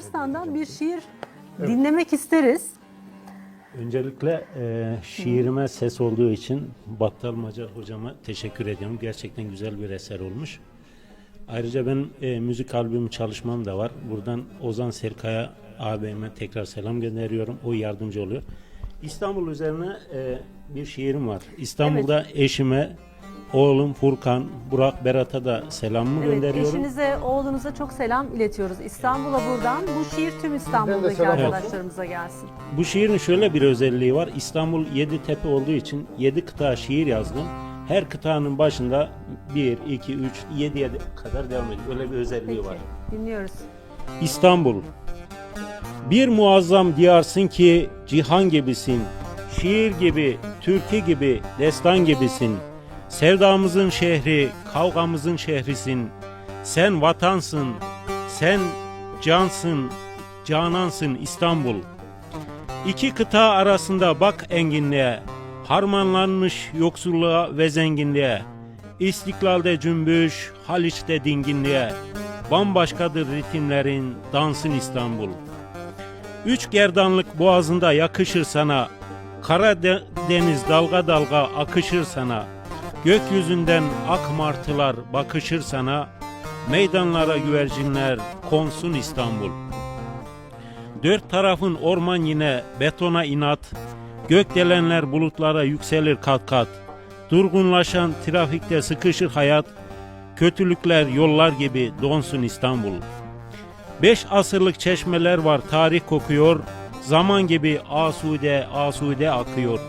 Arslan'dan bir şiir dinlemek isteriz. Öncelikle e, şiirime ses olduğu için Battal Macar hocama teşekkür ediyorum. Gerçekten güzel bir eser olmuş. Ayrıca ben e, müzik albüm çalışmam da var. Buradan Ozan Serkaya ağabeyime tekrar selam gönderiyorum. O yardımcı oluyor. İstanbul üzerine e, bir şiirim var. İstanbul'da eşime, oğlum Furkan, Burak, Berat'a da selamımı Evet, gönderiyorum. eşinize, oğlunuza çok selam iletiyoruz. İstanbul'a buradan. Bu şiir tüm İstanbul'daki arkadaşlarımıza gelsin. Bu şiirin şöyle bir özelliği var. İstanbul yedi tepe olduğu için yedi kıta şiir yazdım. Her kıtanın başında 1, 2, 3, 7'ye kadar devam ediyor. Öyle bir özelliği Peki, var. dinliyoruz. İstanbul Bir muazzam diyarsın ki cihan gibisin. Şiir gibi, türkü gibi, destan gibisin. Sevdamızın şehri, kavgamızın şehrisin. Sen vatansın, sen cansın, canansın İstanbul. İki kıta arasında bak enginliğe, harmanlanmış yoksulluğa ve zenginliğe. İstiklalde cümbüş, Haliç'te dinginliğe. Bambaşkadır ritimlerin, dansın İstanbul. Üç gerdanlık boğazında yakışır sana. Kara de- deniz dalga dalga akışır sana. Gökyüzünden ak martılar bakışır sana. Meydanlara güvercinler konsun İstanbul. Dört tarafın orman yine betona inat. Gökdelenler bulutlara yükselir kat kat. Durgunlaşan trafikte sıkışır hayat. Kötülükler yollar gibi donsun İstanbul. Beş asırlık çeşmeler var tarih kokuyor. Zaman gibi asude asude akıyor.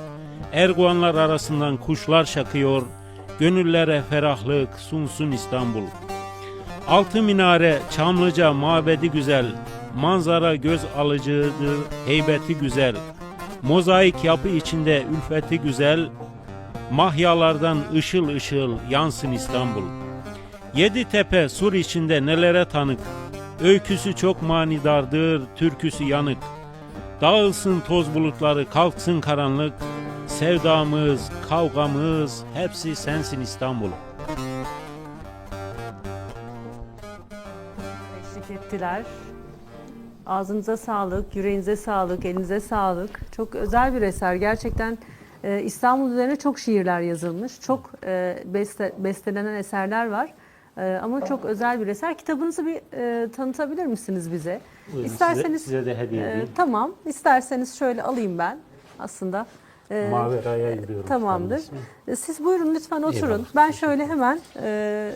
Erguvanlar arasından kuşlar şakıyor. Gönüllere ferahlık sunsun İstanbul. Altı minare, Çamlıca mabedi güzel. Manzara göz alıcıdır, heybeti güzel. Mozaik yapı içinde ülfeti güzel. Mahyalardan ışıl ışıl yansın İstanbul. Yedi tepe sur içinde nelere tanık. Öyküsü çok manidardır, türküsü yanık. Dağılsın toz bulutları, kalksın karanlık. Sevdamız, kavgamız, hepsi sensin İstanbul. Eşlik ettiler. Ağzınıza sağlık, yüreğinize sağlık, elinize sağlık. Çok özel bir eser. Gerçekten e, İstanbul üzerine çok şiirler yazılmış. Çok e, beste, bestelenen eserler var. E, ama çok özel bir eser. Kitabınızı bir e, tanıtabilir misiniz bize? Buyurun, İsterseniz size, size de hediye e, edeyim. tamam. İsterseniz şöyle alayım ben aslında. E, Mavi Raya yürüyorum. Tamamdır. E, Siz buyurun lütfen oturun. Ben şöyle hemen e,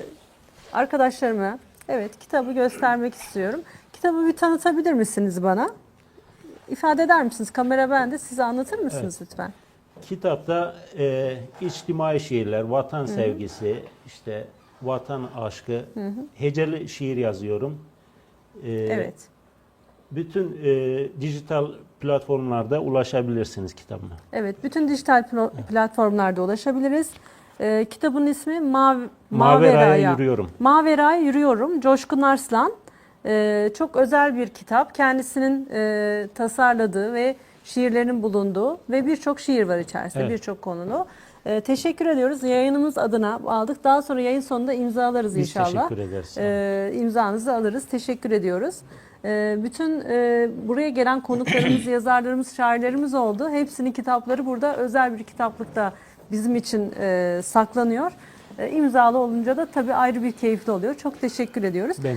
arkadaşlarıma evet kitabı göstermek istiyorum. Kitabı bir tanıtabilir misiniz bana? İfade eder misiniz? Kamera bende. Size anlatır mısınız lütfen? ismi. Kitapta e, içtimai şiirler, vatan sevgisi, işte vatan aşkı, heceli şiir yazıyorum. E, Evet. Bütün e, dijital platformlarda ulaşabilirsiniz kitabıma. Evet. Bütün dijital plo- platformlarda ulaşabiliriz. E, kitabın ismi Mavi, Mavera'ya Mavera'ya yürüyorum. Mavera'ya yürüyorum. Coşkun Arslan. Ee, çok özel bir kitap. Kendisinin e, tasarladığı ve şiirlerin bulunduğu ve birçok şiir var içerisinde. Evet. Birçok konulu. Ee, teşekkür ediyoruz. Yayınımız adına aldık. Daha sonra yayın sonunda imzalarız Biz inşallah. teşekkür ederiz. Ee, imzanızı alırız. Teşekkür ediyoruz. Ee, bütün e, buraya gelen konuklarımız, yazarlarımız, şairlerimiz oldu. Hepsinin kitapları burada özel bir kitaplıkta bizim için e, saklanıyor. E, imzalı olunca da tabii ayrı bir keyifli oluyor. Çok teşekkür ediyoruz. Ben